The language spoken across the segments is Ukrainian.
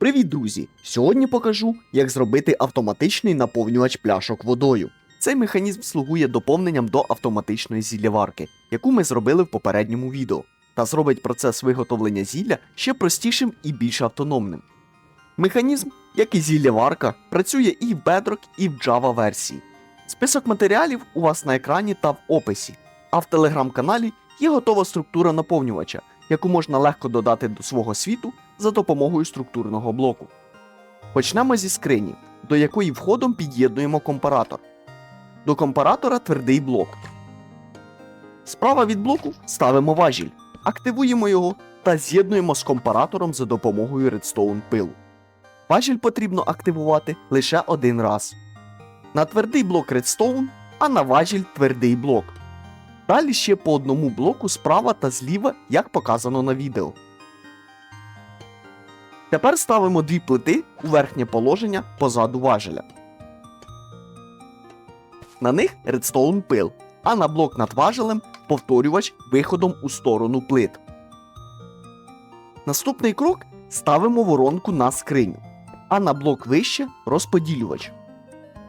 Привіт, друзі! Сьогодні покажу, як зробити автоматичний наповнювач пляшок водою. Цей механізм слугує доповненням до автоматичної зілляварки, яку ми зробили в попередньому відео, та зробить процес виготовлення зілля ще простішим і більш автономним. Механізм, як і зілляварка, працює і в Bedrock, і в Java версії. Список матеріалів у вас на екрані та в описі, а в телеграм-каналі є готова структура наповнювача, яку можна легко додати до свого світу за допомогою структурного блоку. Почнемо зі скрині, до якої входом під'єднуємо компаратор. До компаратора твердий блок. Справа від блоку ставимо важіль, активуємо його та з'єднуємо з компаратором за допомогою редстоун пилу. Важіль потрібно активувати лише один раз. На твердий блок редстоун, а на важіль твердий блок. Далі ще по одному блоку справа та зліва, як показано на відео. Тепер ставимо дві плити у верхнє положення позаду важеля. На них редстоун пил, а на блок над важелем повторювач виходом у сторону плит. Наступний крок ставимо воронку на скриню, а на блок вище розподілювач.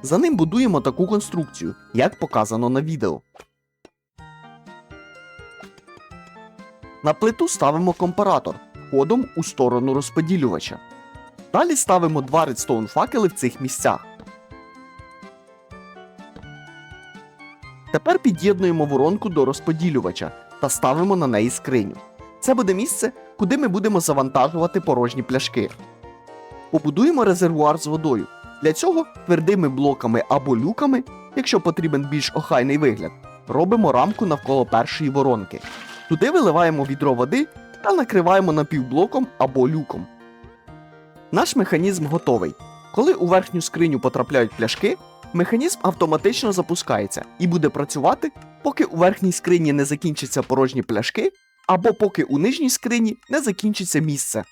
За ним будуємо таку конструкцію, як показано на відео. На плиту ставимо компаратор входом у сторону розподілювача. Далі ставимо два редстоун факели в цих місцях. Тепер під'єднуємо воронку до розподілювача та ставимо на неї скриню. Це буде місце, куди ми будемо завантажувати порожні пляшки. Побудуємо резервуар з водою. Для цього твердими блоками або люками, якщо потрібен більш охайний вигляд, робимо рамку навколо першої воронки. Туди виливаємо відро води та накриваємо напівблоком або люком. Наш механізм готовий. Коли у верхню скриню потрапляють пляшки, механізм автоматично запускається і буде працювати, поки у верхній скрині не закінчаться порожні пляшки, або поки у нижній скрині не закінчиться місце.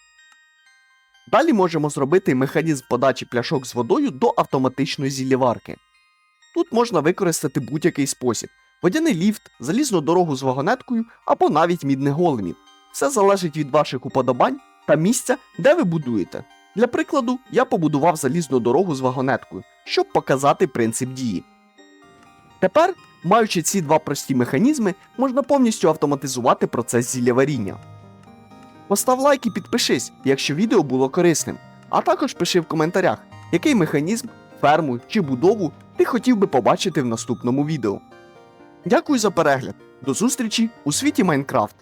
Далі можемо зробити механізм подачі пляшок з водою до автоматичної зіллєварки. Тут можна використати будь-який спосіб: водяний ліфт, залізну дорогу з вагонеткою або навіть мідних големів. Все залежить від ваших уподобань та місця, де ви будуєте. Для прикладу, я побудував залізну дорогу з вагонеткою, щоб показати принцип дії. Тепер, маючи ці два прості механізми, можна повністю автоматизувати процес зілляваріння. Постав лайк і підпишись, якщо відео було корисним, а також пиши в коментарях, який механізм, ферму чи будову ти хотів би побачити в наступному відео. Дякую за перегляд. До зустрічі у світі Майнкрафт!